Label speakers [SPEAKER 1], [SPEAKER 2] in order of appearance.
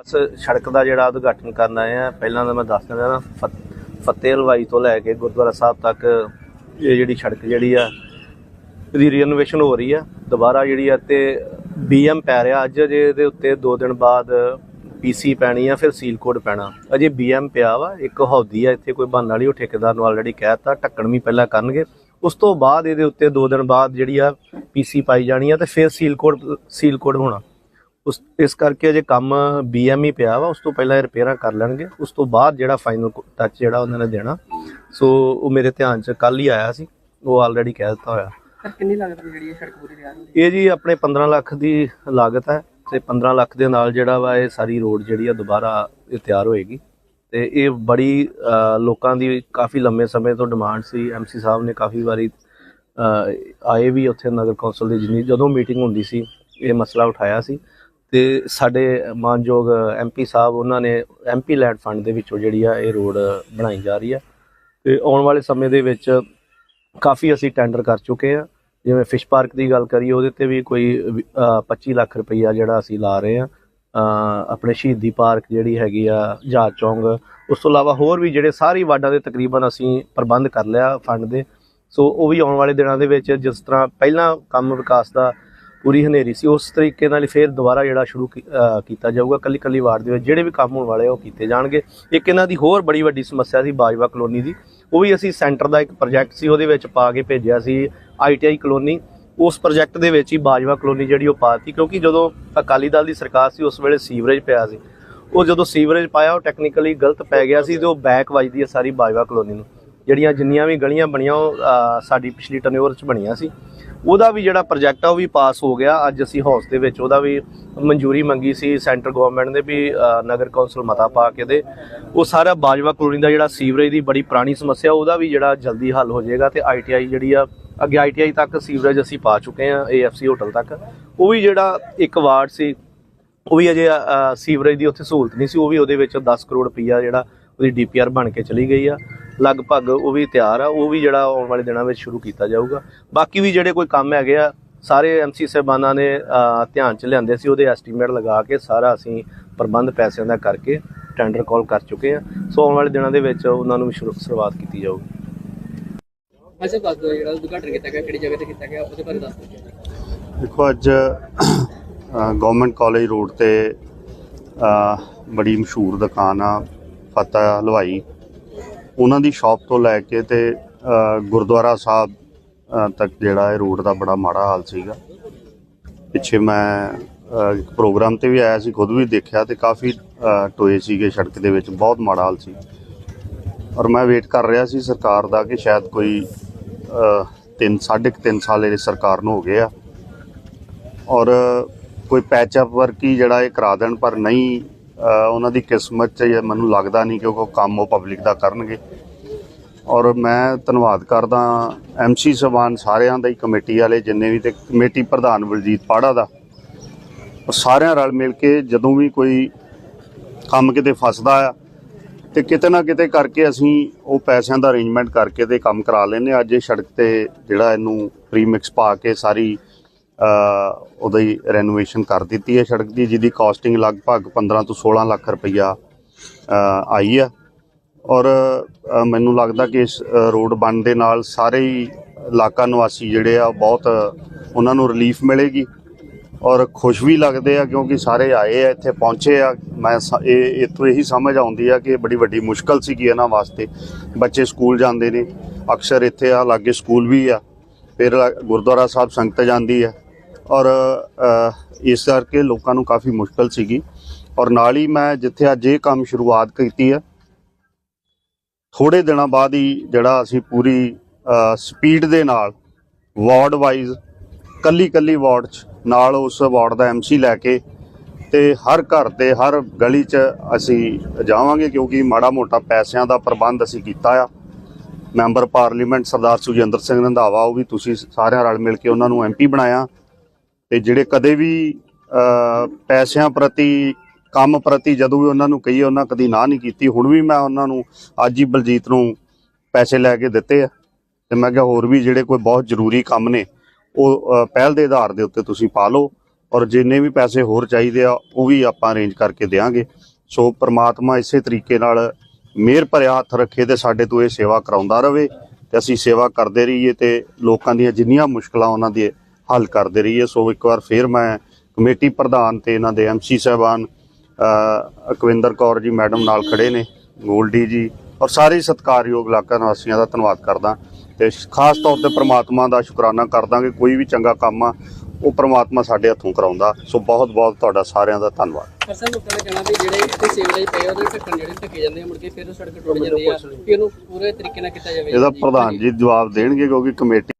[SPEAKER 1] ਬਸ ਸੜਕ ਦਾ ਜਿਹੜਾ ਉਦਘਾਟਨ ਕਰਨ ਆਏ ਆ। ਪਹਿਲਾਂ ਤਾਂ ਮੈਂ ਦੱਸ ਦਿੰਦਾ ਨਾ ਫਤਿਹ ਹਲਵਾਈ ਤੋਂ ਲੈ ਕੇ ਗੁਰਦੁਆਰਾ ਸਾਹਿਬ ਤੱਕ ਇਹ ਜਿਹੜੀ ਸੜਕ ਜਿਹੜੀ ਆ, ਇਹਦੀ ਰੀਨੋਵੇਸ਼ਨ ਹੋ ਰਹੀ ਆ। ਦੁਬਾਰਾ ਜਿਹੜੀ ਆ ਤੇ ਬੀਐਮ ਪੈ ਰਿਹਾ। ਅੱਜ ਜੇ ਇਹਦੇ ਉੱਤੇ 2 ਦਿਨ ਬਾਅਦ ਪੀਸੀ ਪੈਣੀ ਆ, ਫਿਰ ਸੀਲ ਕੋਡ ਪੈਣਾ। ਅਜੇ ਬੀਐਮ ਪਿਆ ਵਾ, ਇੱਕ ਹੌਦੀ ਆ, ਇੱਥੇ ਕੋਈ ਬੰਨ ਵਾਲੀ, ਉਹ ਠੇਕੇਦਾਰ ਨੂੰ ਆਲਰੇਡੀ ਕਹਿਤਾ ਢੱਕਣ ਵੀ ਪਹਿਲਾਂ ਕਰਨਗੇ। ਉਸ ਤੋਂ ਬਾਅਦ ਇਹਦੇ ਉੱਤੇ 2 ਦਿਨ ਬਾਅਦ ਜਿਹੜੀ ਆ ਪੀਸੀ ਪਾਈ ਜਾਣੀ ਆ ਤੇ ਫਿਰ ਸੀਲ ਕੋਡ ਸੀਲ ਕੋਡ ਹੋਣਾ। ਉਸ ਇਸ ਕਰਕੇ ਅਜੇ ਕੰਮ ਬੀਐਮ ਹੀ ਪਿਆ ਵਾ ਉਸ ਤੋਂ ਪਹਿਲਾਂ ਇਹ ਰਿਪੇਅਰਾਂ ਕਰ ਲੈਣਗੇ। ਉਸ ਤੋਂ ਬਾਅਦ ਜਿਹੜਾ ਫਾਈਨਲ ਟੱਚ ਜਿਹੜਾ ਉਹਨਾਂ ਨੇ ਦੇਣਾ ਸੋ ਉਹ ਮੇਰੇ ਧਿਆਨ 'ਚ ਕੱਲ ਹੀ ਆਇਆ ਸੀ ਉਹ ਆਲਰੇਡੀ ਕਹਿ ਦਿੱਤਾ ਹੋਇਆ।
[SPEAKER 2] ਸਰ ਕਿੰਨੀ ਲਾਗਤ ਜਿਹੜੀ ਇਹ ਸੜਕ ਪੂਰੀ ਤਿਆਰ ਹੋ ਰਹੀ
[SPEAKER 1] ਇਹ ਜੀ ਆਪਣੇ 15 ਲੱਖ ਦੀ ਲਾਗਤ ਹੈ ਤੇ 15 ਲੱਖ ਦੇ ਨਾਲ ਜਿਹੜਾ ਵਾ ਇਹ ਸਾਰੀ ਰੋਡ ਜਿਹੜੀ ਆ ਦੁਬਾਰਾ ਇਹ ਤਿਆਰ ਹੋਏਗੀ। ਤੇ ਇਹ ਬੜੀ ਲੋਕਾਂ ਦੀ ਕਾਫੀ ਲੰਮੇ ਸਮੇਂ ਤੋਂ ਡਿਮਾਂਡ ਸੀ ਐਮਸੀ ਸਾਹਿਬ ਨੇ ਕਾਫੀ ਵਾਰੀ ਆਏ ਵੀ ਉੱਥੇ ਨਗਰ ਕੌਂਸਲ ਦੀ ਜਿੰਨੀ ਜਦੋਂ ਮੀਟਿੰਗ ਹੁੰਦੀ ਸੀ ਇਹ ਮਸਲਾ ਉਠਾਇਆ ਸੀ। ਤੇ ਸਾਡੇ ਮਾਨਯੋਗ ਐਮਪੀ ਸਾਹਿਬ ਉਹਨਾਂ ਨੇ ਐਮਪੀ ਲੈਂਡ ਫੰਡ ਦੇ ਵਿੱਚੋਂ ਜਿਹੜੀ ਆ ਇਹ ਰੋਡ ਬਣਾਈ ਜਾ ਰਹੀ ਆ। ਤੇ ਆਉਣ ਵਾਲੇ ਸਮੇਂ ਦੇ ਵਿੱਚ ਕਾਫੀ ਅਸੀਂ ਟੈਂਡਰ ਕਰ ਚੁੱਕੇ ਆ। ਜਿਵੇਂ ਫਿਸ਼ ਪਾਰਕ ਦੀ ਗੱਲ ਕਰੀਏ ਉਹਦੇ ਤੇ ਵੀ ਕੋਈ ਵੀ, 25 ਲੱਖ ਰੁਪਈਆ ਜਿਹੜਾ ਅਸੀਂ ਲਾ ਰਹੇ ਆ। ਆਪਣੇ ਸ਼ਹੀਦੀ ਪਾਰਕ ਜਿਹੜੀ ਹੈਗੀ ਆ ਜਹਾਜ਼ ਚੌਂਗ ਉਸ ਤੋਂ ਇਲਾਵਾ ਹੋਰ ਵੀ ਜਿਹੜੇ ਸਾਰੀ ਵਾਰਡਾਂ ਦੇ ਤਕਰੀਬਨ ਅਸੀਂ ਪ੍ਰਬੰਧ ਕਰ ਲਿਆ ਫੰਡ ਦੇ। ਸੋ ਉਹ ਵੀ ਆਉਣ ਵਾਲੇ ਦਿਨਾਂ ਦੇ ਵਿੱਚ ਜਿਸ ਤਰ੍ਹਾਂ ਪਹਿਲਾਂ ਕੰਮ ਵਿਕਾਸ ਦਾ ਪੂਰੀ ਹਨੇਰੀ ਸੀ, ਉਸ ਤਰੀਕੇ ਨਾਲ ਹੀ ਫੇਰ ਦੁਬਾਰਾ ਜਿਹੜਾ ਸ਼ੁਰੂ ਕੀ- ਕੀਤਾ ਜਾਊਗਾ ਕੱਲੀ ਕੱਲੀ ਵਾਰਡ ਦੇ ਵਿੱਚ, ਜਿਹੜੇ ਵੀ ਕੰਮ ਹੋਣ ਵਾਲੇ ਉਹ ਕੀਤੇ ਜਾਣਗੇ। ਇੱਕ ਇਹਨਾਂ ਦੀ ਹੋਰ ਬੜੀ ਵੱਡੀ ਸਮੱਸਿਆ ਸੀ ਬਾਜਵਾ ਕਲੋਨੀ ਦੀ, ਉਹ ਵੀ ਅਸੀਂ ਸੈਂਟਰ ਦਾ ਇੱਕ ਪ੍ਰੋਜੈਕਟ ਸੀ, ਉਹਦੇ ਵਿੱਚ ਪਾ ਕੇ ਭੇਜਿਆ ਸੀ ਆਈਟੀਆਈ ਕਲੋਨੀ। ਉਸ ਪ੍ਰੋਜੈਕਟ ਦੇ ਵਿੱਚ ਹੀ ਬਾਜਵਾ ਕਲੋਨੀ ਜਿਹੜੀ ਉਹ ਪਾਤੀ ਕਿਉਂਕਿ ਜਦੋਂ ਅਕਾਲੀ ਦਲ ਦੀ ਸਰਕਾਰ ਸੀ, ਉਸ ਵੇਲੇ ਸੀਵਰੇਜ ਪਿਆ ਸੀ। ਉਹ ਜਦੋਂ ਸੀਵਰੇਜ ਪਾਇਆ, ਉਹ ਟੈਕਨੀਕਲੀ ਗਲਤ ਪੈ ਗਿਆ ਸੀ ਤੇ ਉਹ ਬੈਕ ਵੱਜਦੀ ਹੈ ਸਾਰੀ ਬਾਜਵਾ ਕਲੋਨੀ ਨੂੰ। ਜਿਹੜੀਆਂ ਜਿੰਨੀਆਂ ਵੀ ਗਲੀਆਂ ਬਣੀਆਂ, ਉਹ ਸਾਡੀ ਪਿਛਲੀ ਟਨਿਓਰ ਚ ਬਣੀਆਂ ਸੀ। ਉਹਦਾ ਵੀ ਜਿਹੜਾ ਪ੍ਰੋਜੈਕਟ ਆ, ਉਹ ਵੀ ਪਾਸ ਹੋ ਗਿਆ। ਅੱਜ ਅਸੀਂ ਹਾਊਸ ਦੇ ਵਿੱਚ ਉਹਦਾ ਵੀ ਮਨਜ਼ੂਰੀ ਮੰਗੀ ਸੀ ਸੈਂਟਰ ਗਵਰਨਮੈਂਟ ਨੇ ਵੀ ਨਗਰ ਕੌਂਸਲ ਮਤਾ ਪਾ ਕੇ ਦੇ। ਉਹ ਸਾਰਾ ਬਾਜਵਾ ਕਲੋਨੀ ਦਾ ਜਿਹੜਾ ਸੀਵਰੇਜ ਦੀ ਬੜੀ ਪੁਰਾਣੀ ਸਮੱਸਿਆ, ਉਹਦਾ ਵੀ ਜਿਹੜਾ ਜਲਦੀ ਹੱਲ ਹੋ ਜਾਏਗਾ ਤੇ ਆਈਟੀਆਈ ਜਿਹੜੀ ਆ, ਅੱਗੇ ਆਈਟੀਆਈ ਤੱਕ ਸੀਵਰੇਜ ਅਸੀਂ ਪਾ ਚੁੱਕੇ ਆ ਏਐਫਸੀ ਹੋਟਲ ਤੱਕ। ਉਹ ਵੀ ਜਿਹੜਾ ਇੱਕ ਵਾਰਡ ਸੀ, ਉਹ ਵੀ ਅਜੇ ਸੀਵਰੇਜ ਦੀ ਉੱਥੇ ਸਹੂਲਤ ਨਹੀਂ ਸੀ। ਉਹ ਵੀ ਉਹਦੇ ਵਿੱਚ 10 ਕਰੋੜ ਰੁਪਈਆ ਜਿਹੜਾ ਉਹਦੀ ਡੀਪੀਆਰ ਬਣ ਕੇ ਚਲੀ ਗਈ ਆ। ਲਗਭਗ ਉਹ ਵੀ ਤਿਆਰ ਆ ਉਹ ਵੀ ਜਿਹੜਾ ਆਉਣ ਵਾਲੇ ਦਿਨਾਂ ਵਿੱਚ ਸ਼ੁਰੂ ਕੀਤਾ ਜਾਊਗਾ। ਬਾਕੀ ਵੀ ਜਿਹੜੇ ਕੋਈ ਕੰਮ ਹੈਗੇ ਆ ਸਾਰੇ ਐਮਸੀ ਸਾਹਿਬਾਨਾਂ ਨੇ ਧਿਆਨ ਚ ਲਿਆਂਦੇ ਸੀ ਉਹਦੇ ਐਸਟੀਮੇਟ ਲਗਾ ਕੇ ਸਾਰਾ ਅਸੀਂ ਪ੍ਰਬੰਧ ਪੈਸਿਆਂ ਦਾ ਕਰਕੇ ਟੈਂਡਰ ਕਾਲ ਕਰ ਚੁੱਕੇ ਆ। ਸੋ ਆਉਣ ਵਾਲੇ ਦਿਨਾਂ ਦੇ ਵਿੱਚ ਉਹਨਾਂ ਨੂੰ ਵੀ ਸ਼ੁਰੂ- ਸ਼ੁਰੂਆਤ ਕੀਤੀ ਜਾਊਗੀ।
[SPEAKER 2] ਅੱਛਾ ਦੱਸ ਦਿਓ ਜਿਹੜਾ ਉਦਘਾਟਨ ਕੀਤਾ ਗਿਆ ਕਿਹੜੀ ਜਗ੍ਹਾ ਤੇ ਕੀਤਾ ਗਿਆ ਉਹਦੇ ਬਾਰੇ ਦੱਸ ਦਿਓ।
[SPEAKER 3] ਦੇਖੋ ਅੱਜ ਗਵਰਨਮੈਂਟ ਕਾਲਜ ਰੋਡ ਤੇ ਬੜੀ ਮਸ਼ਹੂਰ ਦੁਕਾਨ ਆ ਫਤਿਹ ਹਲਵਾਈ। ਉਹਨਾਂ ਦੀ ਸ਼ਾਪ ਤੋਂ ਲੈ ਕੇ ਤੇ ਗੁਰਦੁਆਰਾ ਸਾਹਿਬ ਤੱਕ ਜਿਹੜਾ ਇਹ ਰੋਡ ਦਾ ਬੜਾ ਮਾੜਾ ਹਾਲ ਸੀਗਾ। ਪਿੱਛੇ ਮੈਂ ਇੱਕ ਪ੍ਰੋਗਰਾਮ ਤੇ ਵੀ ਆਇਆ ਸੀ ਖੁਦ ਵੀ ਦੇਖਿਆ ਤੇ ਕਾਫੀ ਟੋਏ ਸੀਗੇ ਸੜਕ ਦੇ ਵਿੱਚ ਬਹੁਤ ਮਾੜਾ ਹਾਲ ਸੀ। ਔਰ ਮੈਂ ਵੇਟ ਕਰ ਰਿਹਾ ਸੀ ਸਰਕਾਰ ਦਾ ਕਿ ਸ਼ਾਇਦ ਕੋਈ ਅ, ਤਿੰਨ ਸਾਢੇ ਕੁ ਤਿੰਨ ਸਾਲ ਇਹ ਸਰਕਾਰ ਨੂੰ ਹੋ ਗਏ ਆ। ਔਰ ਕੋਈ ਪੈਚ ਅਪ ਵਰਕ ਹੀ ਜਿਹੜਾ ਇਹ ਕਰਾ ਦੇਣ ਪਰ ਨਹੀਂ ਉਹਨਾਂ ਦੀ ਕਿਸਮਤ 'ਚ ਜਾਂ ਮੈਨੂੰ ਲੱਗਦਾ ਨਹੀਂ ਕਿ ਉਹ ਕੰਮ ਉਹ ਪਬਲਿਕ ਦਾ ਕਰਨਗੇ। ਔਰ ਮੈਂ ਧੰਨਵਾਦ ਕਰਦਾ ਐਮਸੀ ਸਵਾਨ ਸਾਰਿਆਂ ਦਾ ਹੀ, ਕਮੇਟੀ ਵਾਲੇ ਜਿੰਨੇ ਵੀ ਤੇ ਕਮੇਟੀ ਪ੍ਰਧਾਨ ਬਲਜੀਤ ਪਾੜਾ ਦਾ। ਉਹ ਸਾਰਿਆਂ ਰਲ ਮਿਲ ਕੇ ਜਦੋਂ ਵੀ ਕੋਈ ਕੰਮ ਕਿਤੇ ਫਸਦਾ ਆ ਤੇ ਕਿਤੇ ਨਾ ਕਿਤੇ ਕਰਕੇ ਅਸੀਂ ਉਹ ਪੈਸਿਆਂ ਦਾ ਅਰੇਂਜਮੈਂਟ ਕਰਕੇ ਤੇ ਕੰਮ ਕਰਾ ਲੈਨੇ ਅੱਜ ਇਹ ਸੜਕ ਤੇ ਜਿਹੜਾ ਇਹਨੂੰ ਪ੍ਰੀਮਿਕਸ ਪਾ ਕੇ ਸਾਰੀ ਉਹਦੀ ਰੈਨੋਵੇਸ਼ਨ ਕਰ ਦਿੱਤੀ ਹੈ ਸੜਕ ਦੀ, ਜਿਹਦੀ ਕਾਸਟਿੰਗ ਲਗਭਗ 15 ਤੋਂ 16 ਲੱਖ ਰੁਪਈਆ ਆਈ ਆ ਔਰ ਮੈਨੂੰ ਲੱਗਦਾ ਕਿ ਇਸ ਰੋਡ ਬਣ ਦੇ ਨਾਲ ਸਾਰੇ ਹੀ ਇਲਾਕਾ ਨਿਵਾਸੀ ਜਿਹੜੇ ਆ ਬਹੁਤ, ਉਹਨਾਂ ਨੂੰ ਰਿਲੀਫ ਮਿਲੇਗੀ। ਔਰ ਖੁਸ਼ ਵੀ ਲੱਗਦੇ ਆ ਕਿਉਂਕਿ ਸਾਰੇ ਆਏ ਆ, ਇੱਥੇ ਪਹੁੰਚੇ ਆ। ਮੈਂ ਸ- ਇਹ ਇਤੋਂ ਇਹੀ ਸਮਝ ਆਉਂਦੀ ਆ ਕਿ ਬੜੀ ਵੱਡੀ ਮੁਸ਼ਕਲ ਸੀਗੀ ਇਹਨਾਂ ਵਾਸਤੇ। ਬੱਚੇ ਸਕੂਲ ਜਾਂਦੇ ਨੇ, ਅਕਸਰ ਇੱਥੇ ਆ, ਲਾਗੇ ਸਕੂਲ ਵੀ ਆ। ਫਿਰ ਗੁਰਦੁਆਰਾ ਸਾਹਿਬ ਸੰਗਤ ਜਾਂਦੀ ਆ। ਔਰ ਇਸ ਕਰਕੇ ਲੋਕਾਂ ਨੂੰ ਕਾਫੀ ਮੁਸ਼ਕਲ ਸੀਗੀ। ਔਰ ਨਾਲ ਹੀ ਮੈਂ ਜਿੱਥੇ ਅੱਜ ਇਹ ਕੰਮ ਸ਼ੁਰੂਆਤ ਕੀਤੀ ਹੈ ਥੋੜੇ ਦਿਨਾਂ ਬਾਅਦ ਹੀ ਜਿਹੜਾ ਅਸੀਂ ਪੂਰੀ ਸਪੀਡ ਦੇ ਨਾਲ, ਵਾਰਡ ਵਾਈਜ਼ ਕੱਲੀ ਕੱਲੀ ਵਾਰਡ 'ਚ, ਨਾਲ ਉਸ ਵਾਰਡ ਦਾ ਐਮਸੀ ਲੈ ਕੇ ਤੇ ਹਰ ਘਰ ਤੇ ਹਰ ਗਲੀ 'ਚ ਅਸੀਂ ਜਾਵਾਂਗੇ ਕਿਉਂਕਿ ਮਾੜਾ ਮੋਟਾ ਪੈਸਿਆਂ ਦਾ ਪ੍ਰਬੰਧ ਅਸੀਂ ਕੀਤਾ ਆ। ਮੈਂਬਰ ਪਾਰਲੀਮੈਂਟ ਸਰਦਾਰ ਸੁਜਿੰਦਰ ਸਿੰਘ ਰੰਧਾਵਾ, ਉਹ ਵੀ ਤੁਸੀਂ ਸਾਰਿਆਂ ਰਲ ਮਿਲ ਕੇ ਉਹਨਾਂ ਨੂੰ ਐਮਪੀ ਬਣਾਇਆ। ਤੇ ਜਿਹੜੇ ਕਦੇ ਵੀ ਪੈਸਿਆਂ ਪ੍ਰਤੀ, ਕੰਮ ਪ੍ਰਤੀ ਜਦੋਂ ਵੀ ਉਹਨਾਂ ਨੂੰ ਕਹੀਏ, ਉਹਨਾਂ ਕਦੀ ਨਾ ਨਹੀਂ ਕੀਤੀ। ਹੁਣ ਵੀ ਮੈਂ ਉਹਨਾਂ ਨੂੰ ਅੱਜ ਹੀ ਬਲਜੀਤ ਨੂੰ ਪੈਸੇ ਲੈ ਕੇ ਦਿੱਤੇ ਆ। ਤੇ ਮੈਂ ਕਿਹਾ ਹੋਰ ਵੀ ਜਿਹੜੇ ਕੋਈ ਬਹੁਤ ਜ਼ਰੂਰੀ ਕੰਮ ਨੇ, ਉਹ ਪਹਿਲ ਦੇ ਆਧਾਰ ਦੇ ਉੱਤੇ ਤੁਸੀਂ ਪਾ ਲਓ। ਔਰ ਜਿੰਨੇ ਵੀ ਪੈਸੇ ਹੋਰ ਚਾਹੀਦੇ ਆ, ਉਹ ਵੀ ਆਪਾਂ ਅਰੇਂਜ ਕਰਕੇ ਦੇਵਾਂਗੇ ਸੋ ਪ੍ਰਮਾਤਮਾ ਇਸੇ ਤਰੀਕੇ ਨਾਲ ਮਿਹਰ ਭਰਿਆ ਹੱਥ ਰੱਖੇ ਤੇ ਸਾਡੇ ਤੋਂ ਇਹ ਸੇਵਾ ਕਰਾਉਂਦਾ ਰਵੇ ਤੇ ਅਸੀਂ ਸੇਵਾ ਕਰਦੇ ਰਹੀਏ ਤੇ ਲੋਕਾਂ ਦੀਆਂ ਜਿੰਨੀਆਂ ਮੁਸ਼ਕਲਾਂ ਉਹਨਾਂ ਦੀ ਹੱਲ ਕਰਦੇ ਰਹੀਏ। ਸੋ ਇੱਕ ਵਾਰ ਫੇਰ ਮੈਂ ਕਮੇਟੀ ਪ੍ਰਧਾਨ ਤੇ ਇਹਨਾਂ ਦੇ ਐਮਸੀ ਸਾਹਿਬਾਨ ਅਕਵਿੰਦਰ ਕੌਰ ਜੀ ਮੈਡਮ ਨਾਲ ਖੜੇ ਨੇ ਗੋਲਡੀ ਜੀ ਔਰ ਸਾਰੇ ਸਤਿਕਾਰਯੋਗ ਇਲਾਕਾ ਨਿਵਾਸੀਆਂ ਦਾ ਧੰਨਵਾਦ ਕਰਦਾ। ਤੇ ਖਾਸ ਤੌਰ ਤੇ ਪ੍ਰਮਾਤਮਾ ਦਾ ਸ਼ੁਕਰਾਨਾ ਕਰਦਾ ਕਿ ਕੋਈ ਵੀ ਚੰਗਾ ਕੰਮ ਆ ਉਹ ਪ੍ਰਮਾਤਮਾ ਸਾਡੇ ਹੱਥੋਂ ਕਰਾਉਂਦਾ। ਸੋ ਬਹੁਤ ਬਹੁਤ ਤੁਹਾਡਾ ਸਾਰਿਆਂ ਦਾ ਧੰਨਵਾਦ।
[SPEAKER 2] ਪਰ ਸਰ ਲੋਕਾਂ ਨੇ ਕਹਿਣਾ ਵੀ ਜਿਹੜੇ ਇੱਥੇ ਸੀਵਰੇਜ ਪਏ ਉਹਦੇ ਢੱਕਣ ਜਿਹੜੇ ਢੱਕੇ ਜਾਂਦੇ ਆ ਮੁੜ ਕੇ ਫਿਰ ਉਹ ਸੜਕ ਟੁੱਟ ਜਾਂਦੀ ਆ ਕਿ ਉਹਨੂੰ ਪੂਰੇ ਤਰੀਕੇ ਨਾਲ ਕੀਤਾ ਜਾਵੇ।
[SPEAKER 3] ਇਹਦਾ ਪ੍ਰਧਾਨ ਜੀ ਜਵਾਬ ਦੇਣਗੇ ਕਿਉਂਕਿ ਕਮੇਟੀ